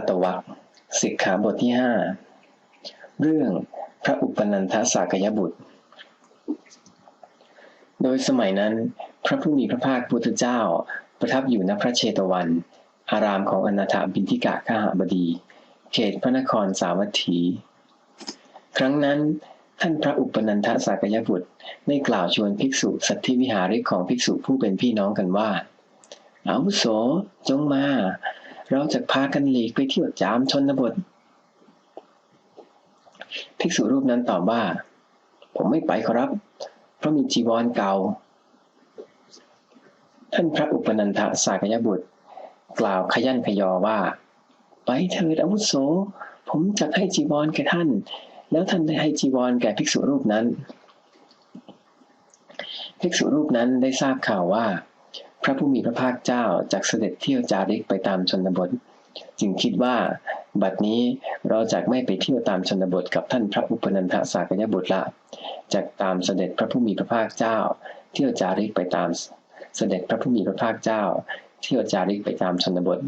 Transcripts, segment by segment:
อัตวัคสิกขาบทที่ห้าเรื่องพระอุปนันทสากยบุตร โดยสมัยนั้น พระผู้มีพระภาคพุทธเจ้า ประทับอยู่ณพระเชตวัน อารามของอนาถาบินทิกะข้าบดี เขตพระนครสาวัตถี ครั้งนั้นท่านพระอุปนันทสากยบุตรได้กล่าวชวนภิกษุสัตธิวิหาริกของภิกษุผู้เป็นพี่น้องกันว่าอาวุโสจงมา เราจะพากันหลีกไปเที่ยวจามชนบท ภิกษุรูปนั้นตอบว่า ผมไม่ไปครับ เพราะมีจีวรเก่า ท่านพระอุปนันทสากยบุตร กล่าวขยันขยอว่า ไปเถิดอาวุโส ผมจะให้จีวรแก่ท่าน แล้วท่านได้ให้จีวรแก่ภิกษุรูปนั้น ภิกษุรูปนั้นได้ทราบข่าวว่า พระผู้มีพระภาคเจ้าจากเสด็จเที่ยวจาริกไปตามชนบท จึงคิดว่า บัดนี้เราจะไม่ไปเที่ยวตามชนบทกับท่านพระอุปนันทสากยบุตรละจากตามเสด็จพระผู้มีพระภาคเจ้า เที่ยวจาริกไปตามเสด็จพระผู้มีพระภาคเจ้า เที่ยวจาริกไปตามชนบท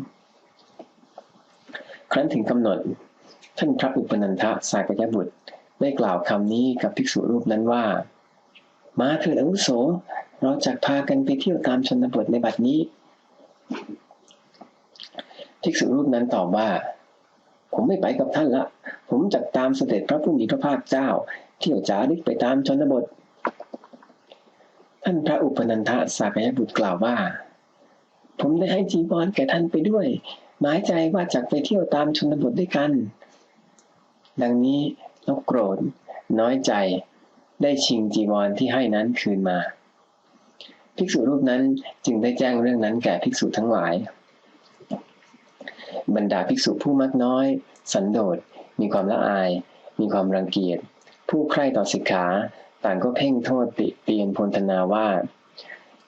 ครั้นถึงกำหนดท่านพระอุปนันทสากยบุตรได้กล่าวคำนี้กับภิกษุรูปนั้นว่า มาเถิดอาวุโส เราจะพากันไปเที่ยวตามชนบทในบัดนี้ภิกษุรูปนั้นตอบว่า ผมไม่ไปกับท่านละ ผมจะตามเสด็จพระผู้มีพระภาคเจ้า เที่ยวจาริกไปตามชนบท ท่านพระอุปนันทสากยบุตรกล่าวว่า ผมได้ให้จีวรแก่ท่านไปด้วย หมายใจว่าจะไปเที่ยวตามชนบทด้วยกัน ดังนี้นกโกรธ น้อยใจ ได้ชิงจีวรที่ให้นั้นคืนมา ภิกษุรูปนั้นจึงได้แจ้งเรื่องนั้นแก่ภิกษุทั้งหลาย บรรดาภิกษุผู้มักน้อย สันโดษ มีความละอาย มีความรังเกียจ ผู้ใคร่ต่อสิกขา ต่างก็เพ่งโทษติเตียนพลธนาว่า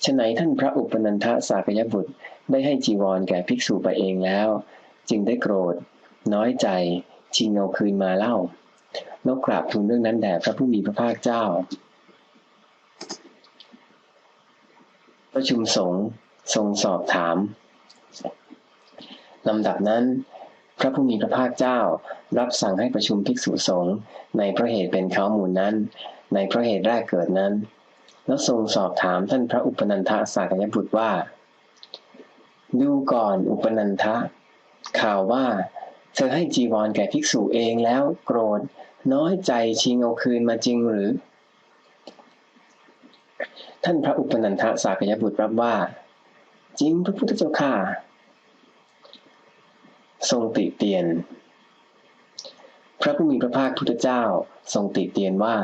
ฉนัยท่านพระอุปนันทสากยบุตรได้ให้จีวรแก่ภิกษุไปเองแล้ว จึงได้โกรธ น้อยใจ ชิงเอาคืนมาเล่านกกราบทูลเรื่องนั้นแด่พระผู้มีพระภาคเจ้า ประชุมสงฆ์ทรงสอบถามลำดับนั้นพระผู้มีพระภาคเจ้ารับสั่งให้ประชุมภิกษุสงฆ์ในพระเหตุเป็นเขามูลนั้น ในพระเหตุแรกเกิดนั้น แล้วทรงสอบถามท่านพระอุปนันทสากยบุตรว่า ดูก่อนอุปนันทะ ข่าวว่า เธอให้จีวรแก่ภิกษุเองแล้วโกรธ น้อยใจชิงเอาคืนมาจริงหรือ ท่านพระอุปนันทสากยบุตรรับว่า จริงพระพุทธเจ้าข้าทรงติเตียน พระผู้มีพระภาคพุทธเจ้าทรงติเตียนว่า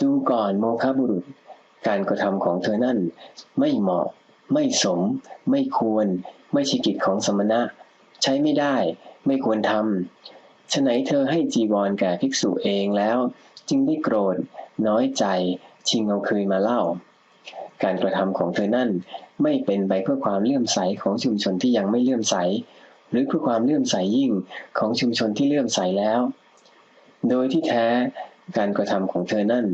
ดูก่อนโมฆะบุรุษ การกระทำของเธอนั่น ไม่เหมาะ ไม่สม ไม่ควร ไม่ใช่กิจของสมณะ ใช้ไม่ได้ ไม่ควรทำฉะไหนเธอให้จีวรแก่ภิกษุเองแล้ว จึงได้โกรธ น้อยใจ ชิงเอาคืนมาเล่า การกระทำของเธอนั่นไม่เป็นไปเพื่อความเลื่อมใสของชุมชนที่ยังไม่เลื่อมใส หรือเพื่อความเลื่อมใสยิ่งของชุมชนที่เลื่อมใสแล้ว โดยที่แท้การกระทำของเธอนั่น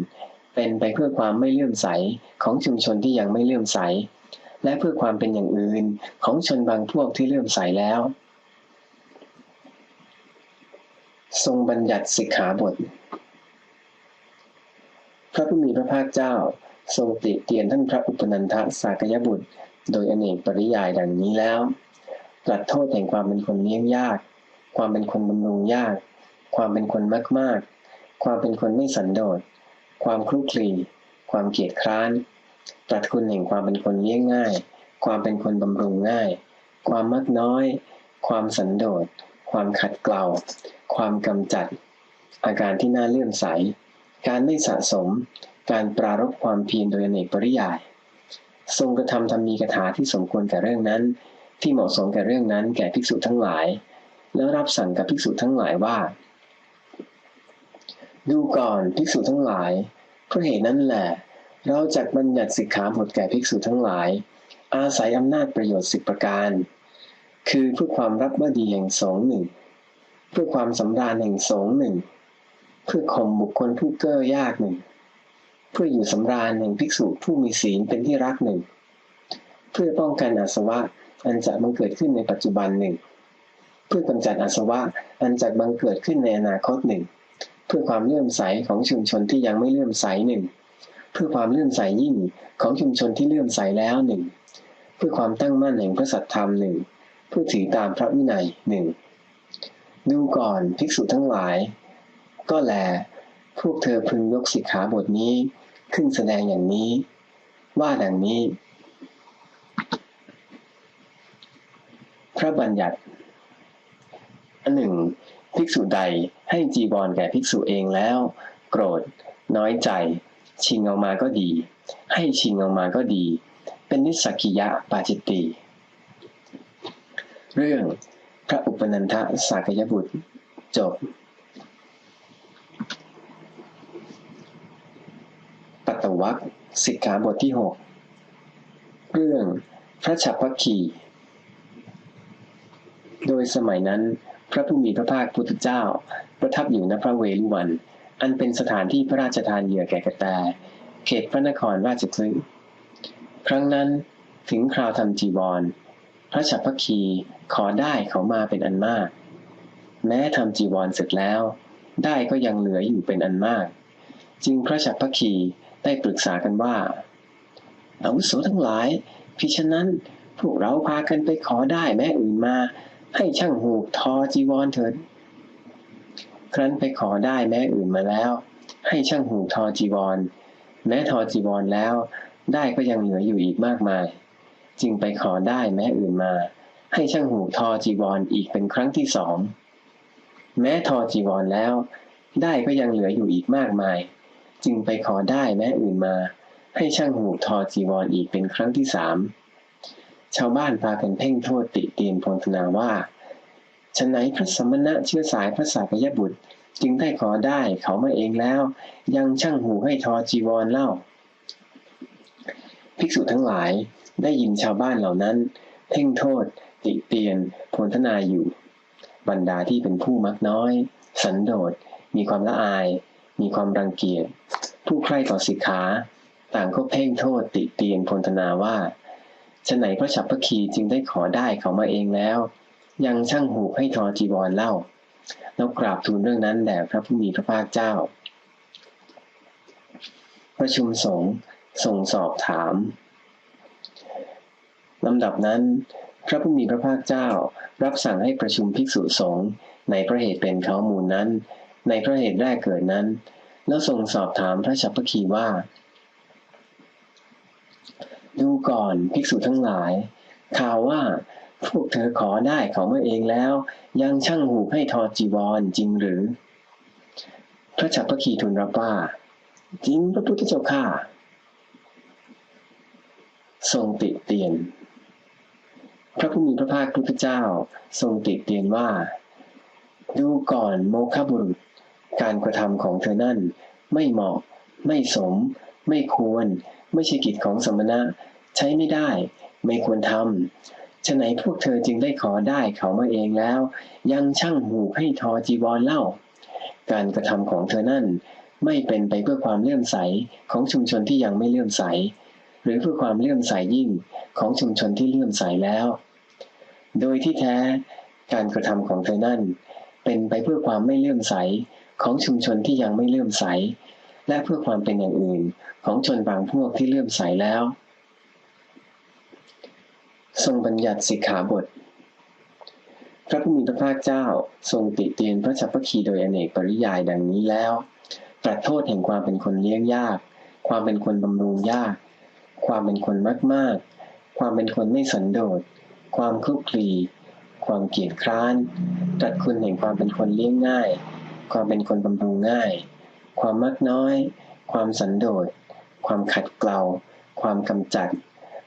เป็นไปเพื่อความไม่เลื่อมใสของชุมชนที่ยังไม่เลื่อมใส และเพื่อความเป็นอย่างอื่นของชนบางพวกที่เลื่อมใสแล้ว ทรงบัญญัติสิกขาบท พระผู้มีพระภาคเจ้า ทรงติเตียนท่านพระอุปนันทสากยบุตร โดยอเนกปริยายดังนี้แล้วตรัสโทษแห่งความเป็นคนเลี้ยงยาก ความเป็นคนบำรุงยาก ความเป็นคนมากมากความเป็นคนไม่สันโดษ ความคลุกคลีความเกียจคร้านตรัสคุณแห่งความเป็นคนเลี้ยงง่าย ความเป็นคนบำรุงง่าย ความมักน้อย ความสันโดษ ความขัดเกลา ความกำจัด อาการที่น่าเลื่อมใส การไม่สะสม การปรารบความเพียรโดยเนกปริยาย ทรงกระทำทำมีกถาที่สมควรแก่เรื่องนั้น ที่เหมาะสมแก่เรื่องนั้นแก่ภิกษุทั้งหลาย แล้วรับสั่งกับภิกษุทั้งหลายว่า ดูก่อนภิกษุทั้งหลายเพราะเหตุนั้นแหละเราจักบัญญัติสิกขาบทแก่ภิกษุทั้งหลาย อาศัยอำนาจประโยชน์สิบประการ คือเพื่อความรับว่าดีแห่งสงหนึ่งเพื่อความสำราญแห่งสงหนึ่ง พื่อข่มบุคคลผู้เก้อยากหนึ่ง เพื่ออยู่สำราญแห่งภิกษุผู้มีศีลเป็นที่รักหนึ่ง เพื่อป้องกันอาสวะอันจะบังเกิดขึ้นในปัจจุบันหนึ่ง เพื่อกำจัดอาสวะอันจากบังเกิดขึ้นในอนาคตหนึ่ง เพื่อความเลื่อมใสของชุมชนที่ยังไม่เลื่อมใสหนึ่ง เพื่อความเลื่อมใสยิ่งของชุมชนที่เลื่อมใสแล้วหนึ่ง เพื่อความตั้งมั่นแห่งพระสัตธรรมหนึ่งเพื่อถือตามพระวินัยหนึ่งดูก่อนภิกษุทั้งหลาย ก็แล พวกเธอพึงยกสิกขาบทนี้ขึ้นแสดงอย่างนี้ ว่าดังนี้ พระบัญญัติอันหนึ่งภิกษุใดให้จีวรแก่ภิกษุเองแล้ว โกรธ น้อยใจ ชิงเอามาก็ดี ให้ชิงเอามาก็ดี เป็นนิสสกิยะปาจิตติเรื่องพระอุปนันทสากยบุตรจบ ปัตตวัคสิกขาบทที่หกเรื่องพระฉัพพคี โดยสมัยนั้นพระผู้มีพระภาคพุทธเจ้า ประทับอยู่ณพระเวฬุวัน อันเป็นสถานที่พระราชทานเหยื่อแก่กระแตเขตพระนครราชคลึครั้งนั้นถึงคราวทำจีวร พระฉัพพคีขอได้เขามาเป็นอันมาก แม้ทำจีวรเสร็จแล้ว ได้ก็ยังเหลืออยู่เป็นอันมาก จึงพระฉัพพคี ได้ปรึกษากันว่า อาวุโสทั้งหลาย พิฉะนั้นพวกเราพากันไปขอได้แม้อื่นมา ให้ช่างหูกทอจีวรเถิด ครั้นไปขอได้แม้อื่นมาแล้ว ให้ช่างหูกทอจีวร แม้ทอจีวรแล้ว ได้ก็ยังเหลืออยู่อีกมากมาย จึงไปขอได้แม้อื่นมา ให้ช่างหูกทอจีวรออีกเป็นครั้งที่สอง แม้ทอจีวรแล้ว ได้ก็ยังเหลืออยู่อีกมากมาย จึงไปขอได้แม้อื่นมา ให้ช่างหูทอจีวรออีกเป็นครั้งที่สามชาวบ้านพากันเพ่งโทษติเตียนพลธนาว่าฉะไหนพระสมณะเชื้อสายพระสากยบุตร จึงได้ขอได้เขามาเองแล้ว ยังช่างหูให้ทอจีวรเล่า ภิกษุทั้งหลายได้ยินชาวบ้านเหล่านั้น เพ่งโทษ ติเตียนพลธนาอยู่ บรรดาที่เป็นผู้มักน้อย สันโดษมีความละอาย มีความรังเกียจผู้ใคร่ต่อสิกขาต่างก็เพ่งโทษติเตียนพลธนาว่าฉไหนพระฉัพพคีจึงได้ขอได้เขามาเองแล้ว ยังช่างหูให้ทอจีวรเล่า แล้วกราบทูลเรื่องนั้นแด่พระผู้มีพระภาคเจ้า ประชุมสงฆ์ส่งสอบถามลำดับนั้น พระผู้มีพระภาคเจ้ารับสั่งให้ประชุมภิกษุสงฆ์ในพระเหตุเป็นข้อมูลนั้น ในพระเหตุแรกเกิดนั้น แล้วทรงสอบถามพระฉัพพคีว่า ดูก่อนภิกษุทั้งหลาย ข่าวว่าพวกเธอขอได้เขามาเองแล้ว ยังช่างหูให้ทอจีวรจริงหรือ พระฉัพพคีทูลรับว่าจริงพระพุทธเจ้าข้าทรงติเตียน พระผู้มีพระภาคพุทธเจ้า ทรงติเตียนว่า ดูก่อนโมฆะบุรุษ การกระทำของเธอนั่น ไม่เหมาะ ไม่สม ไม่ควร ไม่ใช่กิจของสมณะ ใช้ไม่ได้ ไม่ควรทำฉะไหนพวกเธอจึงได้ขอได้เขามาเองแล้ว ยังช่างหูให้ทอจีวรเล่า การกระทำของเธอนั่น ไม่เป็นไปเพื่อความเลื่อมใสของชุมชนที่ยังไม่เลื่อมใส หรือเพื่อความเลื่อมใสยิ่งของชุมชนที่เลื่อมใสแล้ว โดยที่แท้ การกระทำของเธอนั่น เป็นไปเพื่อความไม่เลื่อมใส ของชุมชนที่ยังไม่เลื่อมใส และเพื่อความเป็นอย่างอื่นของชนบางพวกที่เลื่อมใสแล้ว ทรงบัญญัติสิกขาบท พระผู้มีพระภาคเจ้าทรงติเตียนพระชัพพคีโดยอเนกปริยายดังนี้แล้วตรัสโทษแห่งความเป็นคนเลี้ยงยาก ความเป็นคนบำรุงยาก ความเป็นคนมากมากๆความเป็นคนไม่สันโดษ ความคลุกคลี ความเกียจคร้าน ตรัสคุณแห่งความเป็นคนเลี้ยงง่าย ความเป็นคนบำรุงง่าย ความมากน้อย ความสันโดษ ความขัดเกลา ความกำจัด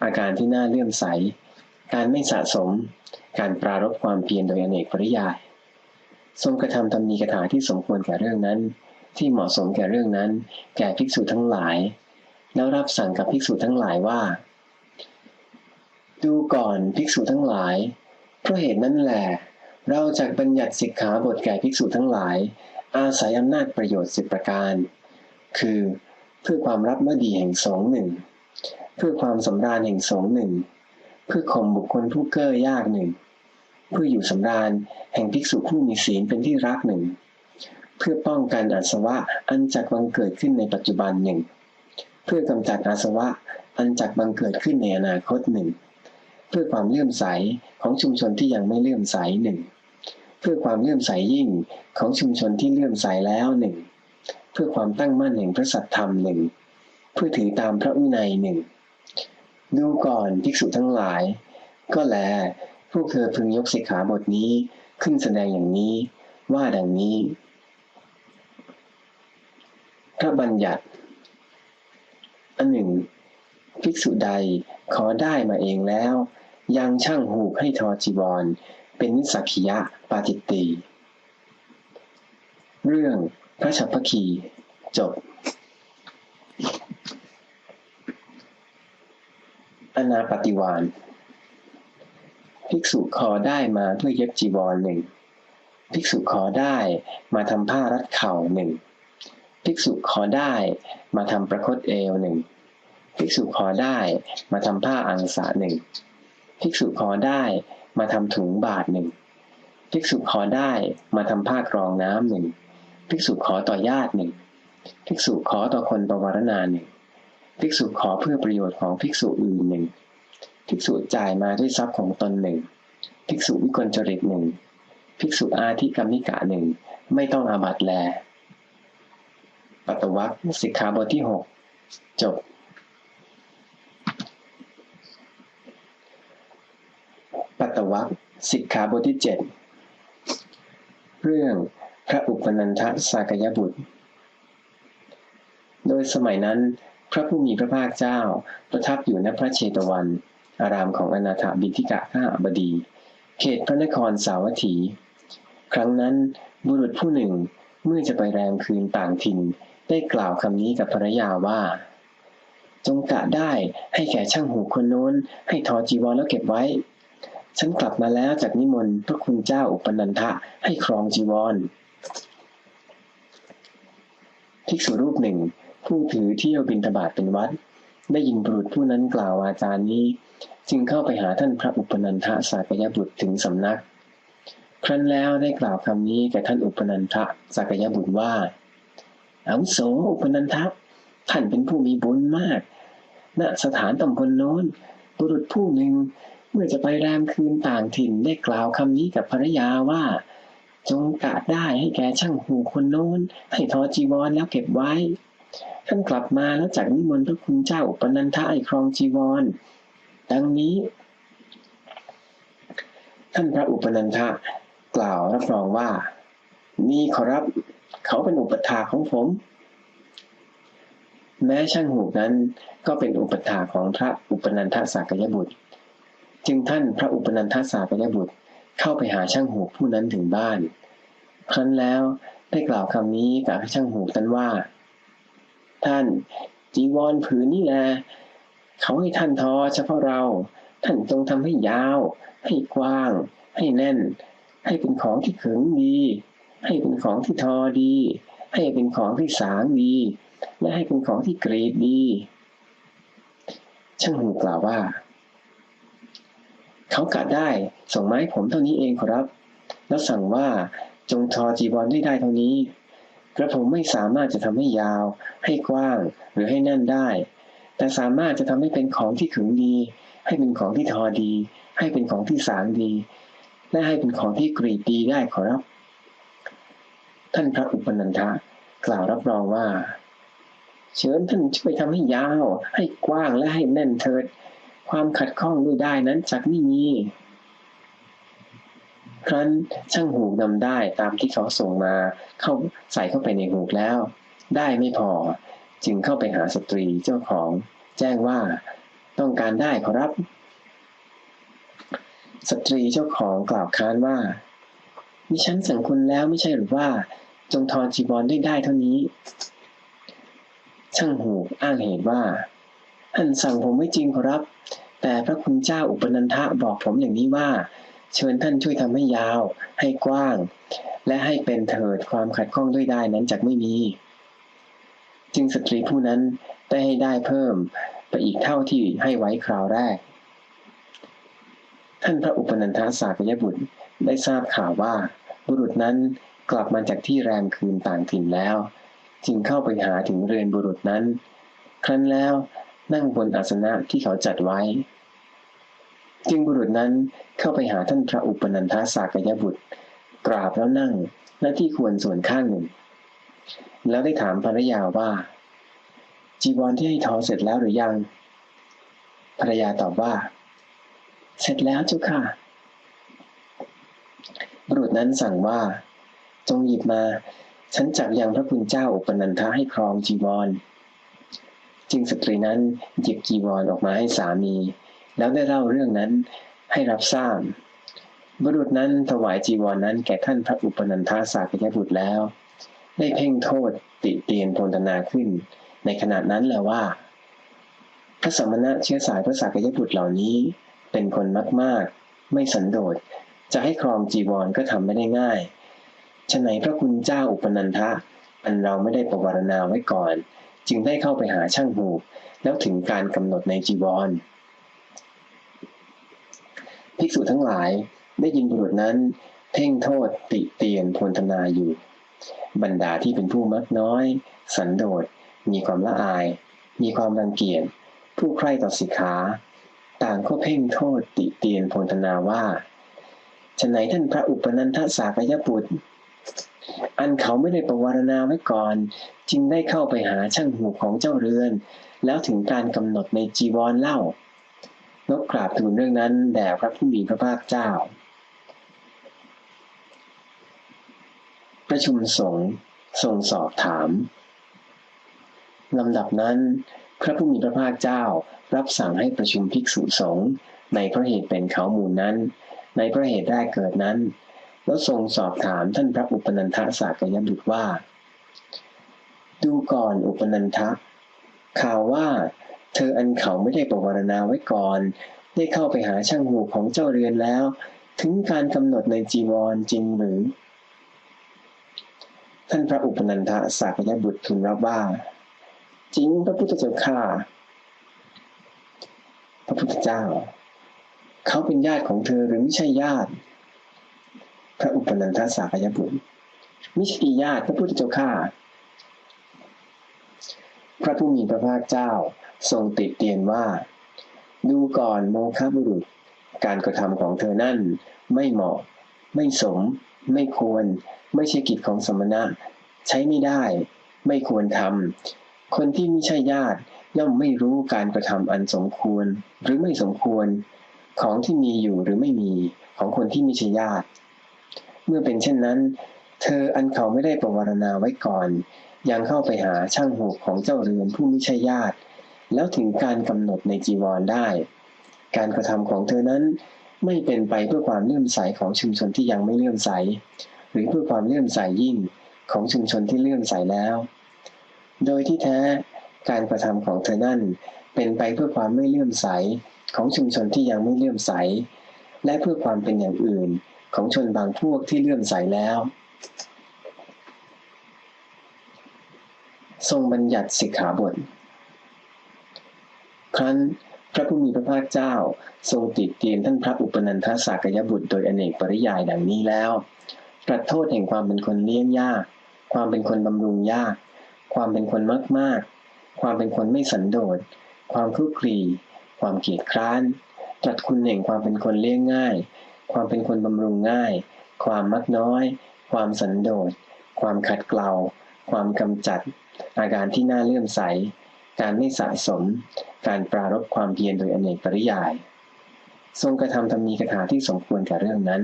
อาการที่น่าเลื่อมใส การไม่สะสม การปรารบความเพียรโดยอเนกปริยาย ทรงกระทำตำนีกถาที่สมควรแก่เรื่องนั้น ที่เหมาะสมแก่เรื่องนั้น แก่ภิกษุทั้งหลาย แล้วรับสั่งกับภิกษุทั้งหลายว่า ดูก่อนภิกษุทั้งหลาย เพราะเหตุนั้นแหละเราจะบัญญัติสิกขาบทแก่ภิกษุทั้งหลาย อาศัยอำนาจประโยชน์สิบประการ คือ เพื่อความรับเมื่อดีแห่งสงหนึ่งเพื่อความสำราญแห่งสงหนึ่งเพื่อข่มบุคคลผู้เก้อยากหนึ่งเพื่ออยู่สำราญแห่งภิกษุผู้มีศีลเป็นที่รักหนึ่งเพื่อป้องกันอาสวะอันจักบังเกิดขึ้นในปัจจุบันหนึ่งเพื่อกำจัดอาสวะอันจักบังเกิดขึ้นในอนาคตหนึ่งเพื่อความเลื่อมใสของชุมชนที่ยังไม่เลื่อมใสหนึ่ง เพื่อความเลื่อมใสยิ่งของชุมชนที่เลื่อมใสแล้วหนึ่งเพื่อความตั้งมั่นแห่งพระสัตธรรมหนึ่งเพื่อถือตามพระวินัยหนึ่งดูก่อนภิกษุทั้งหลาย ก็แล พวกเธอพึงยกสิกขาบทนี้ขึ้นแสดงอย่างนี้ว่าดังนี้พระบัญญัติอันหนึ่งภิกษุใดขอได้มาเองแล้ว ยังช่างหูกให้ทอจีวร เป็นนิสักขิยะปาจิตตีเรื่องพระฉัพพคีจบ อนาปฏิวานภิกษุขอได้มาเพื่อเย็บจีวรหนึ่งภิกษุขอได้มาทำผ้ารัดเข่าหนึ่งภิกษุขอได้มาทำประคตเอวหนึ่งภิกษุขอได้มาทำผ้าอังสะหนึ่งภิกษุขอได้ มาทำถุงบาทหนึ่งภิกษุขอได้มาทำผ้ากรองน้ำหนึ่งภิกษุขอต่อญาติหนึ่งภิกษุขอต่อคนประวารณาหนึ่งภิกษุขอเพื่อประโยชน์ของภิกษุอื่นหนึ่งภิกษุจ่ายมาด้วยทรัพย์ของตนหนึ่งภิกษุวิกลจริตหนึ่งภิกษุอาธิกรรมิกะหนึ่งไม่ต้องอาบัตแล ปัตวัคสิกขาบทที่หกจบ ตตวัคสิกขาบทที่เจ็ดเรื่องพระอุปนันทสากยบุตร โดยสมัยนั้น พระผู้มีพระภาคเจ้าประทับอยู่ณพระเชตวัน อารามของอนาถบินทิกะข้าบดี เขตพระนครสาวัตถี ครั้งนั้นบุรุษผู้หนึ่งเมื่อจะไปแรมคืนต่างถิ่น ได้กล่าวคำนี้กับภรรยาว่า จงกะได้ให้แก่ช่างหูคนโน้น ให้ทอจีวรแล้วเก็บไว้ ฉันกลับมาแล้วจากนิมนต์พระคุณเจ้าอุปนันทะให้ครองจีวรภิกษุรูปหนึ่ง ผู้ถือเที่ยวบินทบาทเป็นวัด ได้ยินบุรุษผู้นั้นกล่าววาจานี้ จึงเข้าไปหาท่านพระอุปนันทะสากยบุตรถึงสำนัก ครั้นแล้วได้กล่าวคำนี้แก่ท่านอุปนันทะสากยบุตรว่าอาวุโสอุปนันทะท่านเป็นผู้มีบุญมากณสถานตำบลโน้นบุรุษผู้หนึ่ง เมื่อจะไปแรมคืนต่างถิ่นได้กล่าวคำนี้กับภรรยาว่า จงกะได้ให้แกช่างหูคนโน้น ให้ทอจีวรแล้วเก็บไว้ ท่านกลับมาแล้วจากนิมนต์พระคุณเจ้าอุปนันทะให้ครองจีวร ดังนี้ ท่านพระอุปนันทะกล่าวรับรองว่า นี่ขอรับเขาเป็นอุปถาของผม แม้ช่างหูนั้นก็เป็นอุปถาของพระอุปนันทสากยบุตร จึงท่านพระอุปนันทสากยบุตรเข้าไปหาช่างหูผู้นั้นถึงบ้าน ครั้นแล้วได้กล่าวคำนี้กับช่างหูนั้นว่า ท่านจีวรผืนนี่แหละเขาให้ท่านทอเฉพาะเรา ท่านจงทำให้ยาว ให้กว้าง ให้แน่น ให้เป็นของที่ขึงดี ให้เป็นของที่ทอดี ให้เป็นของที่สางดี และให้เป็นของที่กรีดดี ช่างหูกล่าวว่า เขากะได้ส่งไม้ผมเท่านี้เองครับ แล้วสั่งว่าจงทอจีวรได้ได้เท่านี้ กระผมไม่สามารถจะทำให้ยาว ให้กว้างหรือให้แน่นได้ แต่สามารถจะทำให้เป็นของที่ขึงดี ให้เป็นของที่ทอดี ให้เป็นของที่สางดี และให้เป็นของที่กรีดดีได้ขอรับ ท่านพระอุปนันทะกล่าวรับรองว่า เชิญท่านช่วยทำให้ยาว ให้กว้างและให้แน่นเถิด ความขัดข้องด้วยได้นั้นจักไม่มี ครั้นช่างหูนำได้ตามที่เขาส่งมา เข้าใส่เข้าไปในหูแล้ว ได้ไม่พอ จึงเข้าไปหาสตรีเจ้าของ แจ้งว่าต้องการได้ขอรับ สตรีเจ้าของกล่าวค้านว่าดิฉันสั่งคุณแล้วไม่ใช่หรือว่า จงทอนจีวรได้ได้เท่านี้ ช่างหูอ้างเหตุว่า ท่านสั่งผมไม่จริงขอรับ แต่พระคุณเจ้าอุปนันทะบอกผมอย่างนี้ว่า เชิญท่านช่วยทำให้ยาว ให้กว้าง และให้เป็นเถิดความขัดข้องด้วยได้นั้นจักไม่มี จึงสตรีผู้นั้นได้ให้ได้เพิ่มไปอีกเท่าที่ให้ไว้คราวแรก ท่านพระอุปนันทสากยบุตรได้ทราบข่าวว่า บุรุษนั้นกลับมาจากที่แรมคืนต่างถิ่นแล้ว จึงเข้าไปหาถึงเรือนบุรุษนั้น ครั้นแล้ว นั่งบนอาสนะที่เขาจัดไว้ จึงบุรุษนั้นเข้าไปหาท่านพระอุปนันทสากยบุตร กราบแล้วนั่งหน้าที่ควรส่วนข้างหนึ่ง แล้วได้ถามภรรยาว่า จีวรที่ให้ทอเสร็จแล้วหรือยัง ภรรยาตอบว่า เสร็จแล้วเจ้าค่ะ บุรุษนั้นสั่งว่า จงหยิบมา ฉันจักยังพระคุณเจ้าอุปนันทะให้ครองจีวร จึงสตรีนั้นหยิบจีวรออกมาให้สามี แล้วได้เล่าเรื่องนั้นให้รับทราบ บุรุษนั้นถวายจีวรนนั้นแก่ท่านพระอุปนันทาสากยบุตรแล้ว ได้เพ่งโทษติเตียนพลธนาขึ้น ในขณะนั้นแหละว่า พระสมณะเชื้อสายพระสากยบุตรเหล่านี้เป็นคนมากๆ ไม่สันโดษ จะให้ครองจีวรก็ทำไม่ได้ง่ายฉะไหนพระคุณเจ้าอุปนันทะอันเราไม่ได้ประวารณาไว้ก่อน จึงได้เข้าไปหาช่างหูแล้วถึงการกำหนดในจีวรภิกษุทั้งหลายได้ยินบุรุษนั้น เพ่งโทษติเตียนพลธนาอยู่ บรรดาที่เป็นผู้มักน้อย สันโดษ มีความละอาย มีความรังเกียจผู้ใคร่ต่อสิกขา ต่างก็เพ่งโทษติเตียนพลธนาว่าฉะไหนท่านพระอุปนันทสากยบุตร อันเขาไม่ได้ประวารณาไว้ก่อน จึงได้เข้าไปหาช่างหูของเจ้าเรือน แล้วถึงการกำหนดในจีวรเล่านกกราบทูลเรื่องนั้นแด่พระผู้มีพระภาคเจ้า ประชุมสงฆ์ทรงสอบถามลำดับนั้น พระผู้มีพระภาคเจ้ารับสั่งให้ประชุมภิกษุสงฆ์ในพระเหตุเป็นเขามูลนั้น ในพระเหตุแรกเกิดนั้น แล้วทรงสอบถามท่านพระอุปนันทสากยบุตรว่า ดูก่อนอุปนันทะข่าวว่า เธออันเขาไม่ได้ประวารณาไว้ก่อน ได้เข้าไปหาช่างหูของเจ้าเรือนแล้ว ถึงการกำหนดในจีวรจริงหรือ ท่านพระอุปนันทสากยบุตรทูลรับว่า จริงพระพุทธเจ้าข้าพระพุทธเจ้า เขาเป็นญาติของเธอหรือไม่ใช่ญาติ ระอุปนันทสากยบุตรม่ใช่ญาติพระพุทธเจ้าข้าพระผู้มีพระภาคเจ้าทรงติดเตียนว่า ดูก่อนโมฆะบุรุษ การกระทำของเธอนั่นไม่เหมาะ ไม่สม ไม่ควร ไม่ใช่กิจของสมณะ ใช้ไม่ได้ ไม่ควรทำคนที่ไม่ใช่ญาติย่อมไม่รู้การกระทำอันสมควร หรือไม่สมควรของที่มีอยู่หรือไม่มีของคนที่ไม่ใช่ญาติ เมื่อเป็นเช่นนั้น เธออันเขาไม่ได้ประวารณาไว้ก่อน ยังเข้าไปหาช่างหูของเจ้าเรือนผู้ไม่ใช่ญาติ แล้วถึงการกำหนดในจีวรได้ การกระทำของเธอนั้นไม่เป็นไปเพื่อความเลื่อมใสของชุมชนที่ยังไม่เลื่อมใส หรือเพื่อความเลื่อมใสยิ่งของชุมชนที่เลื่อมใสแล้ว โดยที่แท้การกระทำของเธอนั่นเป็นไปเพื่อความไม่เลื่อมใสของชุมชนที่ยังไม่เลื่อมใส และเพื่อความเป็นอย่างอื่น ของชนบางพวกที่เลื่อมใสแล้ว ทรงบัญญัติสิกขาบท ครั้นพระผู้มีพระภาคเจ้า ทรงติดเตียนท่านพระอุปนันทสากยบุตรโดยอเนกปริยายดังนี้แล้วตรัสโทษแห่งความเป็นคนเลี้ยงยาก ความเป็นคนบำรุงยาก ความเป็นคนมากมากความเป็นคนไม่สันโดษ ความคลุกคลี ความเกียจคร้านตรัสคุณแห่งความเป็นคนเลี้ยงง่าย ความเป็นคนบำรุงง่าย ความมักน้อย ความสันโดษ ความขัดเกลา ความกำจัด อาการที่น่าเลื่อมใส การไม่สะสม การปรารบความเพียรโดยอเนกปริยาย ทรงกระทำธรรมีกถาที่สมควรกับเรื่องนั้น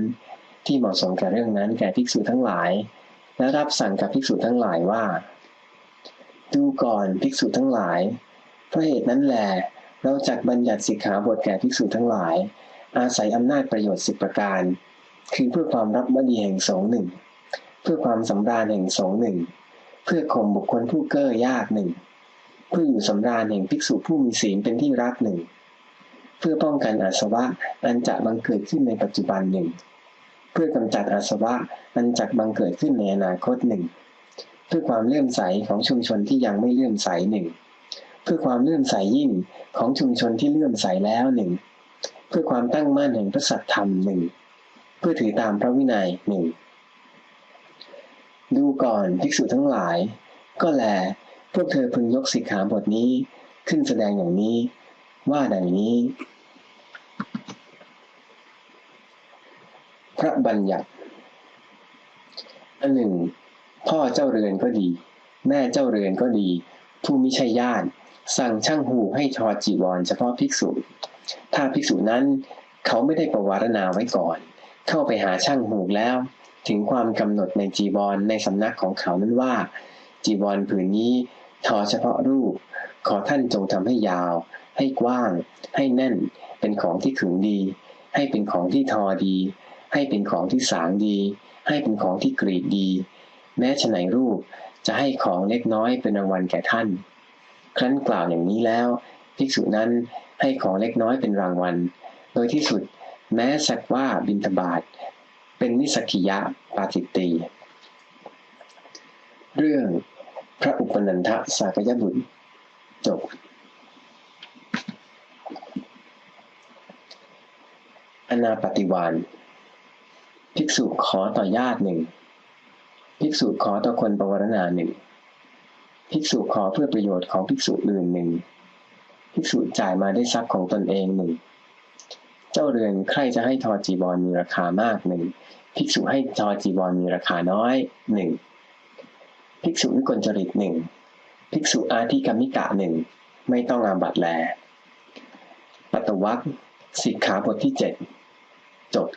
ที่เหมาะสมกับเรื่องนั้นแก่ภิกษุทั้งหลาย และรับสั่งกับภิกษุทั้งหลายว่า ดูก่อนภิกษุทั้งหลาย เพราะเหตุนั้นแหลเราจักบัญญัติสิกขาบทแก่ภิกษุทั้งหลาย อาศัยอำนาจประโยชน์สิบประการ คือเพื่อความรับบดีแห่งสงหนึ่ง เพื่อความสำราญแห่งสงหนึ่ง เพื่อข่มบุคคลผู้เก้อยากหนึ่ง เพื่ออยู่สำราญแห่งภิกษุผู้มีศีลเป็นที่รักหนึ่ง เพื่อป้องกันอาสวะอันจะบังเกิดขึ้นในปัจจุบันหนึ่ง เพื่อกำจัดอาสวะอันจะบังเกิดขึ้นในอนาคตหนึ่ง เพื่อความเลื่อมใสของชุมชนที่ยังไม่เลื่อมใสหนึ่ง เพื่อความเลื่อมใสยิ่งของชุมชนที่เลื่อมใสแล้วหนึ่ง เพื่อความตั้งมั่นแห่งพระสัตธรรมหนึ่งเพื่อถือตามพระวินัยหนึ่งดูก่อนภิกษุทั้งหลาย ก็แล พวกเธอพึงยกสิกขาบทนี้ขึ้นแสดงอย่างนี้ ว่าดังนี้ พระบัญญัติอันหนึ่ง พ่อเจ้าเรือนก็ดี แม่เจ้าเรือนก็ดี ผู้มิใช่ญาติสั่งช่างหูให้ทอจีวรเฉพาะภิกษุ ถ้าภิกษุนั้นเขาไม่ได้ประวารณาไว้ก่อน เข้าไปหาช่างหูกแล้ว ถึงความกำหนดในจีวรในสำนักของเขานั้นว่า จีวรผืนนี้ทอเฉพาะรูป ขอท่านจงทำให้ยาว ให้กว้าง ให้แน่น เป็นของที่ขึงดี ให้เป็นของที่ทอดี ให้เป็นของที่สางดี ให้เป็นของที่กรีดดี แม้ฉไหนรูปจะให้ของเล็กน้อยเป็นรางวัลแก่ท่าน ครั้นกล่าวอย่างนี้แล้ว ภิกษุนั้น ให้ของเล็กน้อยเป็นรางวัล โดยที่สุดแม้สักว่าบินทบาทเป็นนิสกิยะปาจิตตีเรื่องพระอุปนันทสากยบุตรจบ อนาปฏิวานภิกษุขอต่อญาติหนึ่ง ภิกษุขอต่อคนประวรณาหนึ่ง ภิกษุขอเพื่อประโยชน์ของภิกษุอื่นหนึ่ง ภิกษุจ่ายมาได้ทรัพย์ของตนเองหนึ่ง เจ้าเรือนใครจะให้ทอจีบอลมีราคามากหนึ่ง ภิกษุให้ทอจีบอลมีราคาน้อยหนึ่ง ภิกษุวิกลจริตหนึ่ง ภิกษุอาทิกรรมิกะหนึ่ง ไม่ต้องอาบัตแล ปัตตวัคสิกขาบทที่เจ็ดจบ